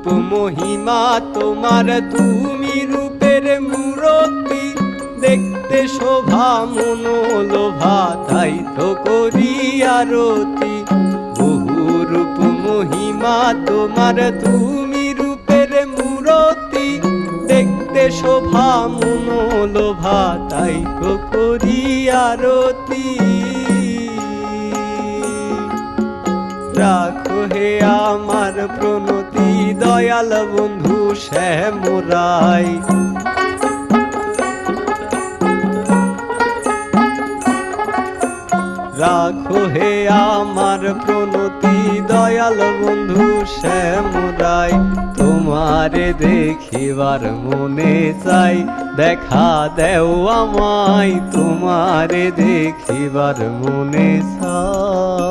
রূপ মহিমা তোমার তুমি রূপের মূরতি। দেখতে শোভা, মনোলোভা, তাই তো করি আরতি। বহু রূপ মহিমা তোমার তুমি রূপের মূরতি। দেখতে শোভা, মনোলোভা, তাই তো করি আরতি। রাখো হে আমার প্রণতি, দয়াল বন্ধু শ্যামরাই। রাখো হে আমার প্রণতি, দয়াল বন্ধু শ্যামরাই। তোমারে দেখিবার মনে চাই, দেখা দেও আমায়। তোমারে দেখিবার মনে চাই।